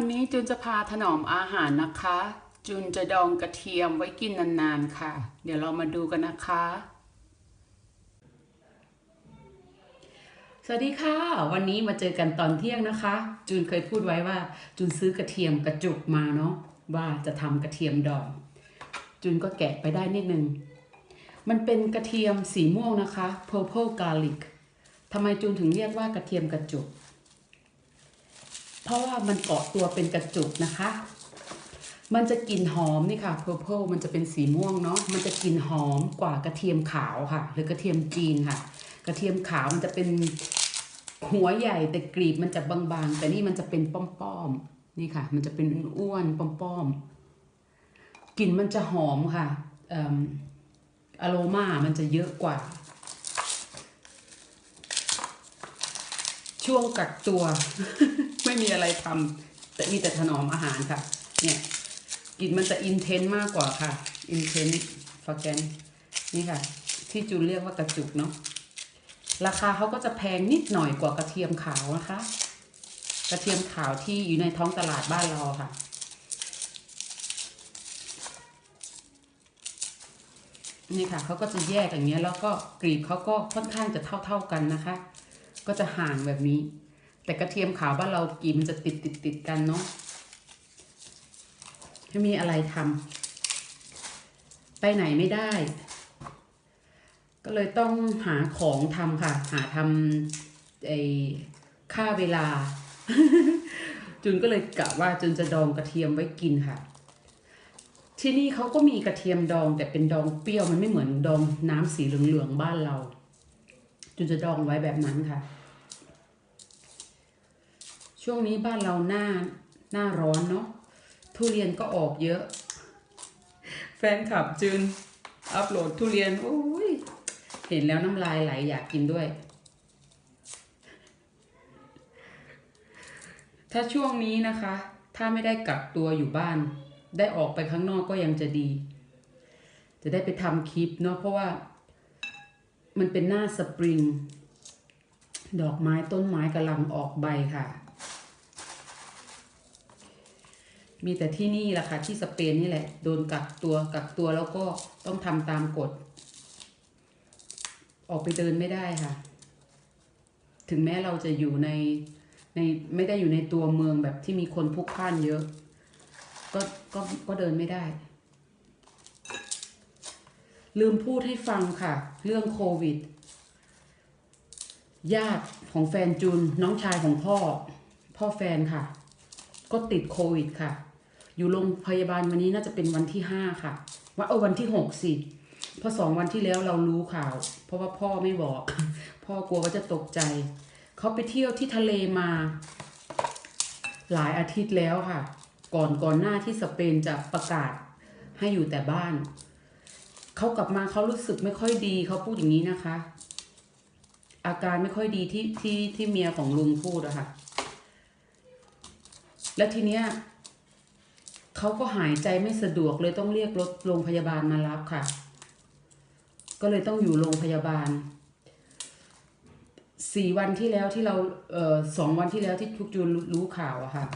วันนี้จูนจะพาถนอมอาหารนะคะจูนจะดองกระเทียมไว้กินนานๆค่ะ เดี๋ยวเรามาดูกันนะคะ สวัสดีค่ะ วันนี้มาเจอกันตอนเที่ยงนะคะจูนเคยพูดไว้ว่าจูนซื้อกระเทียมกระจุกมาเนาะว่าจะทำกระเทียมดองจูนก็แกะไปได้นิดนึง มันเป็นกระเทียมสีม่วงนะคะ purple garlic ทำไมจูนถึงเรียกว่ากระเทียมกระจุก เพราะว่ามันเกาะตัวเป็นกระจุกนะคะ มันจะกลิ่นหอมนี่ค่ะ purple มันจะเป็นสีม่วงเนาะมันจะกลิ่นหอมกว่ากระเทียมขาวค่ะ หรือกระเทียมจีนค่ะ กระเทียมขาวมันจะเป็นหัวใหญ่แต่กรีบมันจะบางๆ แต่นี่มันจะเป็นป้อมๆนี่ค่ะ มันจะเป็นอ้วนๆป้อมๆกลิ่นมันจะหอมค่ะเอิ่มอโรมามันจะเยอะกว่า ช่วงกักตัว ไม่มีอะไรทำแต่มีแต่ถนอมอาหารค่ะ เนี่ยกลิ่นมันจะอินเทนมากกว่าค่ะอินเทนฟาแกนนี่ค่ะ ที่จูนเรียกว่ากระจุกเนาะราคาเขาก็จะแพงนิดหน่อยกว่ากระเทียมขาวนะคะ กระเทียมขาวที่อยู่ในท้องตลาดบ้านเราค่ะ นี่ค่ะเขาก็จะแยกอย่างเงี้ยแล้วก็กรีบเขาก็ค่อนข้างจะเท่าๆกันนะคะ ก็จะห่างแบบนี้ แต่กระเทียมขาวบ้านเรากีมันจะติดติดติดกันเนาะไม่มีอะไรทำไปไหนไม่ได้ ก็เลยต้องหาของทำค่ะ หาทำไอ้ค่าเวลา จุนก็เลยกะว่าจุนจะดองกระเทียมไว้กินค่ะ ที่นี่เขาก็มีกระเทียมดองแต่เป็นดองเปรี้ยวมันไม่เหมือนดองน้ำสีเหลืองๆบ้านเราจุนจะดองไว้แบบนั้นค่ะ ช่วงนี้บ้านเราหน้าหน้าร้อนเนาะทุเรียนก็ออกเยอะ แฟนคลับจุนอัปโหลดทุเรียนโอ้ยเห็นแล้วน้ำลายไหลอยากกินด้วย ถ้าช่วงนี้นะคะ ถ้าไม่ได้กักตัวอยู่บ้าน ได้ออกไปข้างนอกก็ยังจะดี จะได้ไปทำคลิปเนาะเพราะว่า มันเป็นหน้าสปริง ดอกไม้ต้นไม้กำลังออกใบค่ะ มีแต่ที่นี่แหละค่ะที่สเปนนี่แหละ โดนกักตัวกักตัวแล้วก็ต้องทำตามกฎ ออกไปเดินไม่ได้ค่ะ ถึงแม้เราจะอยู่ในในไม่ได้อยู่ในตัวเมืองแบบที่มีคนพลุกพล่านเยอะ ก็ก็ก็เดินไม่ได้ ลืมพูดให้ฟังค่ะ เรื่องโควิด ญาติของแฟนจุนน้องชายของพ่อ พ่อแฟนค่ะ ก็ติดโควิดค่ะ อยู่โรงพยาบาลวันนี้น่าจะเป็นวันที่ห้าค่ะ ว่าเออวันที่หกสิเพราะสองวันที่แล้วเรารู้ข่าว เพราะว่าพ่อไม่บอก พ่อกลัวว่าจะตกใจ เขาไปเที่ยวที่ทะเลมา หลายอาทิตย์แล้วค่ะ ก่อนก่อนหน้าที่สเปนจะประกาศให้อยู่แต่บ้าน เขากลับมาเขารู้สึกไม่ค่อยดีเขาพูดอย่างนี้นะคะ อาการไม่ค่อยดีที่ที่ที่เมียของลุงพูดอะค่ะ แล้วทีเนี้ย เขาก็หายใจไม่สะดวกเลยต้องเรียกรถโรงพยาบาลมารับค่ะ ก็เลยต้องอยู่โรงพยาบาลสี่วันที่แล้วที่เราเอ่อสองวันที่แล้วที่ทุกจูนรู้รู้ข่าวอะค่ะ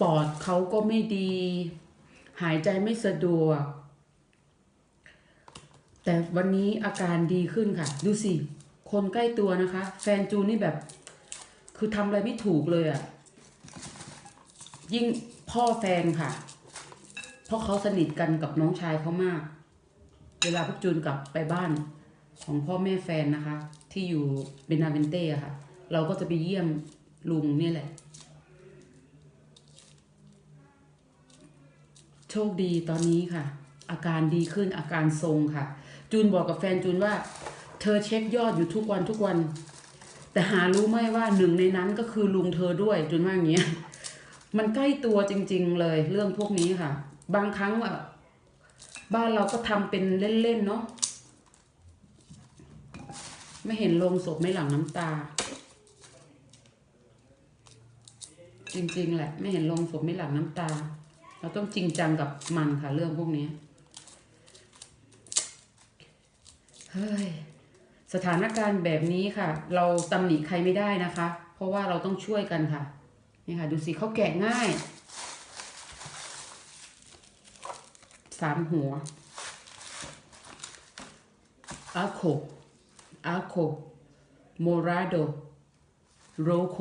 ปอดเขาก็ไม่ดี หายใจไม่สะดวก แต่วันนี้อาการดีขึ้นค่ะ ดูสิ คนใกล้ตัวนะคะ แฟนจูนนี่แบบ คือทำอะไรไม่ถูกเลยอะ ยิ่งพ่อแฟนค่ะ เพราะเขาสนิทกันกับน้องชายเขามาก เวลาพวกจูนกลับไปบ้านของพ่อแม่แฟนนะคะ ที่อยู่เบนาเวนเต้ค่ะ เราก็จะไปเยี่ยมลุงนี่แหละ โชคดีตอนนี้ค่ะ อาการดีขึ้นอาการทรงค่ะ จูนบอกกับแฟนจูนว่า เธอเช็คยอดอยู่ทุกวันทุกวัน แต่หารู้ไหมว่าหนึ่งในนั้นก็คือลุงเธอด้วยจูนว่าอย่างเงี้ย มันใกล้ตัวจริง ๆ เลยเรื่องพวกนี้ค่ะ บางครั้งอะบ้านเราก็ทำเป็นเล่น ๆ เนาะไม่เห็นลงศพไม่หลั่งน้ำตา จริง ๆ แหละ ไม่เห็นลงศพไม่หลั่งน้ำตา เราต้องจริงจังกับมันค่ะ เรื่องพวกนี้เฮ้ยสถานการณ์แบบนี้ค่ะ เราตำหนิใครไม่ได้นะคะ เพราะว่าเราต้องช่วยกันค่ะ นี่ค่ะ ดูสิเขาแกะง่ายสามหัวอาโคอาโคโมราโดโรโค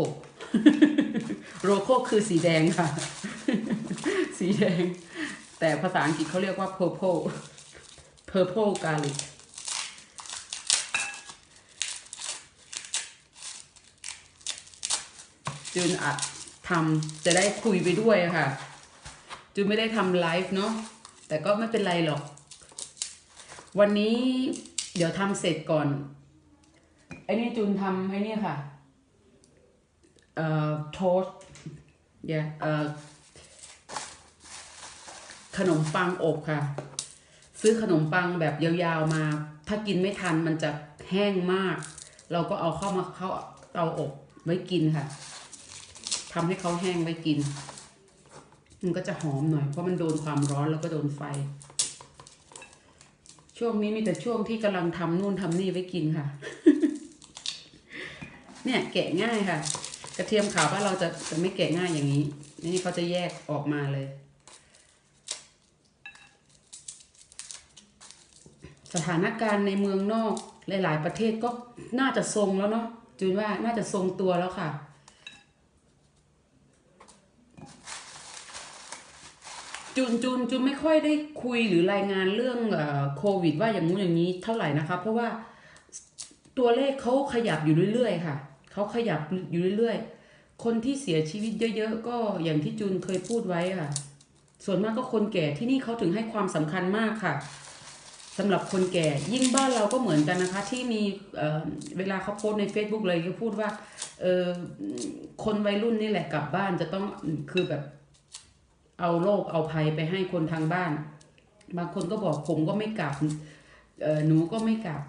โรโคคือสีแดงค่ะ สีแดง แต่ภาษาอังกฤษเขาเรียกว่า purple purple garlic จูนอัด ทำจะได้คุยไปด้วยค่ะจูไม่ได้ทำไลฟ์เนาะแต่ก็ไม่เป็นไรหรอก วันนี้เดี๋ยวทำเสร็จก่อนไอ้นี่จูนทำไอ้นี่ค่ะ เอ่อโทสเดี๋ยวเอ่อขนมปังอบค่ะ ซื้อขนมปังแบบยาวๆมา ถ้ากินไม่ทันมันจะแห้งมาก เราก็เอาเข้ามาเข้าเตาอบไว้กินค่ะ ทำให้เขาแห้งไว้กิน มันก็จะหอมหน่อย เพราะมันโดนความร้อนแล้วก็โดนไฟ ช่วงนี้มีแต่ช่วงที่กำลังทำนู่นทำนี่ไว้กินค่ะ เนี่ยแกะง่ายค่ะ กระเทียมขาวบ้านเราจะจะไม่แกะง่ายอย่างนี้ นี่เขาจะแยกออกมาเลยสถานการณ์ในเมืองนอกหลาย ๆ ประเทศก็น่าจะทรงแล้วเนาะจูนว่าน่าจะทรงตัวแล้วค่ะ จูนจูนจูนไม่ค่อยได้คุยหรือรายงานเรื่องโควิด ว่าอย่างงู้นอย่างนี้เท่าไหร่นะคะ เพราะว่าตัวเลขเขาขยับอยู่เรื่อยๆ ค่ะเขาขยับอยู่เรื่อยๆ คนที่เสียชีวิตเยอะ ๆ ก็อย่างที่จูนเคยพูดไว้ค่ะ ส่วนมากก็คนแก่ที่นี่เขาถึงให้ความสำคัญมากค่ะสำหรับคนแก่ยิ่งบ้านเราก็เหมือนกันนะคะ ที่มีเเวลาเขาโพสใน Facebook เลยก็พูดว่าคนวัยรุ่นนี่แหละกลับบ้านจะต้องคือแบบ เอาโรคเอาภัยไปให้คนทางบ้าน บางคนก็บอกผมก็ไม่กลับหนูก็ไม่กลับ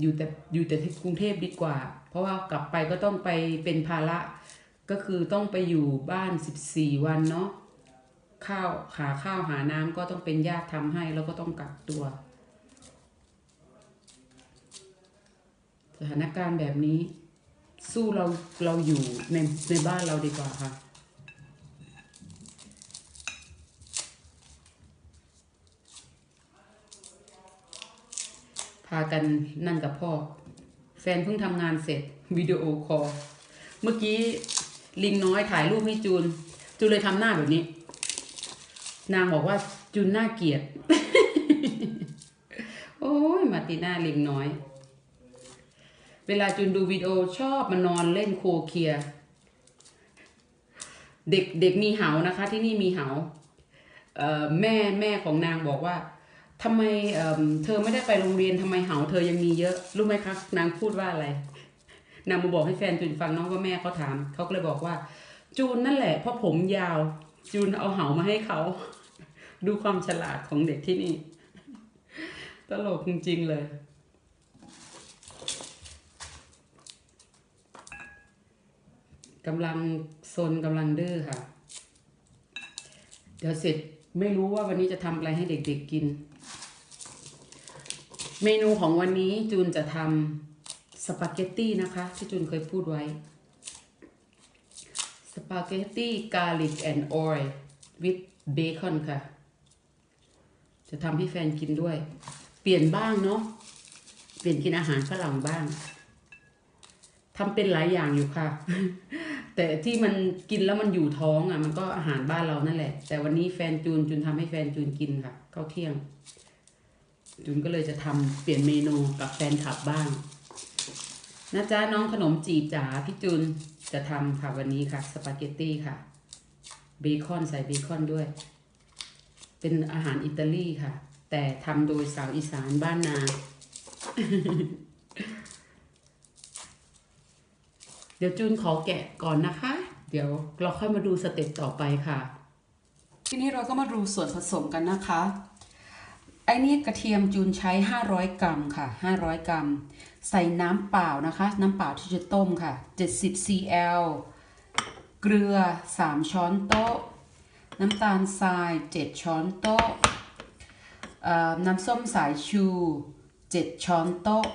อยู่แต่อยู่แต่กรุงเทพดีกว่า เพราะว่ากลับไปก็ต้องไปเป็นภาระก็คือต้องไปอยู่บ้านสิบสี่วันเนาะข้าวหาข้าวหาน้ำก็ต้องเป็นญาติทำให้แล้วก็ต้องกักตัว สถานการณ์แบบนี้ สู้เราเราอยู่ในในบ้านเราดีกว่าค่ะ พากันนั่นกับพ่อ แฟนเพิ่งทำงานเสร็จวิดีโอคอลเมื่อกี้ลิงน้อยถ่ายรูปให้จูน จูนเลยทำหน้าแบบนี้ นางบอกว่าจูนน่าเกลียด โอ้ยมาติน่าลิงน้อย เวลาจูนดูวิดีโอชอบมานอนเล่นโคเคีย เด็กเด็กมีเหานะคะ ที่นี่มีเหาเแม่แม่ของนางบอกว่า ทำไมเเธอไม่ได้ไปโรงเรียนทำไมเหาเธอยังมีเยอะรู้ไหมคะนางพูดว่าอะไรนางมาบอกให้แฟนจูนฟังน้องว่าแม่เขาถามเขาก็เลยบอกว่า จูนนั่นแหละเพราะผมยาว จูนเอาเหามาให้เขา ดูความฉลาดของเด็กที่นี่ ตลกจริงๆเลยกำลังโซนกำลังดื้อค่ะ เดี๋ยวเสร็จ ไม่รู้ว่าวันนี้จะทำอะไรให้เด็กๆกิน เมนูของวันนี้จูนจะทำสปาเกตตี้นะคะ ที่จูนเคยพูดไว้ สปาเกตตี้กาลิกแอนด์ออยล์วิดเบคอนค่ะ จะทำให้แฟนกินด้วย เปลี่ยนบ้างเนาะ เปลี่ยนกินอาหารฝรั่งบ้างทำเป็นหลายอย่างอยู่ค่ะ แต่ที่มันกินแล้วมันอยู่ท้องอะ มันก็อาหารบ้านเรานั่นแหละ แต่วันนี้แฟนจูนจูนทำให้แฟนจูนกินค่ะข้าวเที่ยง จูนก็เลยจะทำเปลี่ยนเมนูกับแฟนคลับบ้างนะจ๊ะน้องขนมจีบจ๋าพี่จูนจะทำค่ะวันนี้ค่ะสปาเกตตี้ค่ะเบคอนใส่เบคอนด้วย เป็นอาหารอิตาลีค่ะ แต่ทำโดยสาวอีสานบ้านนา เดี๋ยวจูนขอแกะก่อนนะคะ เดี๋ยวเราค่อยมาดูสเต็ปต่อไปค่ะ ทีนี้เราก็มาดูส่วนผสมกันนะคะไอ้นี่กระเทียมจูนใช้ 500 กรัมค่ะ 500 กรัม ใส่น้ำเปล่านะคะ น้ำเปล่าที่จะต้มค่ะ 70 cl เกลือ 3 ช้อนโต๊ะ น้ำตาลทราย 7 ช้อนโต๊ะน้ำส้มสายชู 7 ช้อนโต๊ะ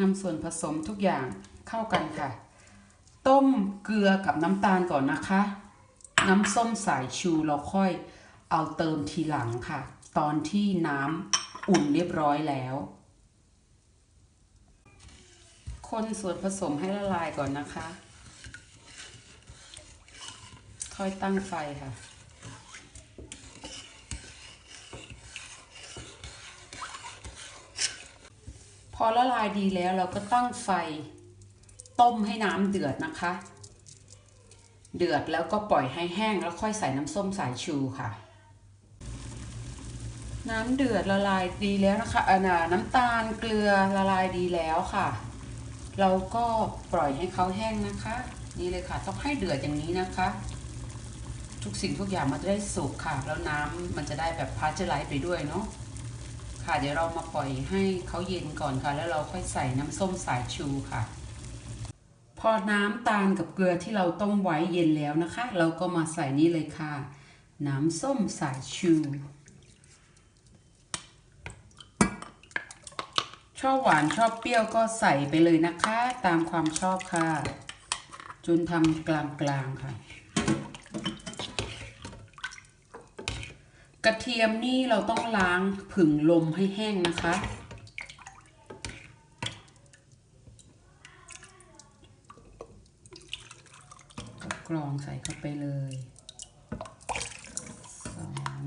นำส่วนผสมทุกอย่างเข้ากันค่ะ ต้มเกลือกับน้ำตาลก่อนนะคะ น้ำส้มสายชูเราค่อยเอาเติมทีหลังค่ะ ตอนที่น้ำอุ่นเรียบร้อยแล้ว คนส่วนผสมให้ละลายก่อนนะคะ ค่อยตั้งไฟค่ะ อละลายดีแล้วเราก็ตั้งไฟต้มให้น้ำเดือดนะคะ เดือดแล้วก็ปล่อยให้แห้งแล้วค่อยใส่น้ำส้มสายชูค่ะ น้ำเดือดละลายดีแล้วนะคะอ่าน่ะน้ำตาลเกลือละลายดีแล้วค่ะ เราก็ปล่อยให้เขาแห้งนะคะ นี่เลยค่ะ ต้องให้เดือดอย่างนี้นะคะ ทุกสิ่งทุกอย่างมันจะได้สุกค่ะ แล้วน้ำมันจะได้แบบพาสเจอร์ไลซ์ไปด้วยเนาะ ค่ะ เดี๋ยวเรามาปล่อยให้เขาเย็นก่อนค่ะ แล้วเราค่อยใส่น้ำส้มสายชูค่ะ พอน้ำตาลกับเกลือที่เราต้มไว้เย็นแล้วนะคะ เราก็มาใส่นี่เลยค่ะ น้ำส้มสายชูชอบหวานชอบเปรี้ยวก็ใส่ไปเลยนะคะ ตามความชอบค่ะ จนทำกลางๆค่ะ ระเทียมนี่เราต้องล้างผึ่งลมให้แห้งนะคะก็กรองใส่เข้าไปเลยสอง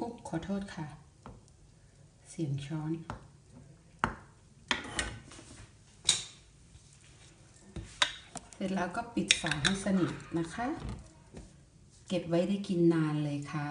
อุ๊บ ขอโทษค่ะ เสียงช้อน เสร็จแล้วก็ปิดฝาให้สนิทนะคะ เก็บไว้ได้กินนานเลยค่ะ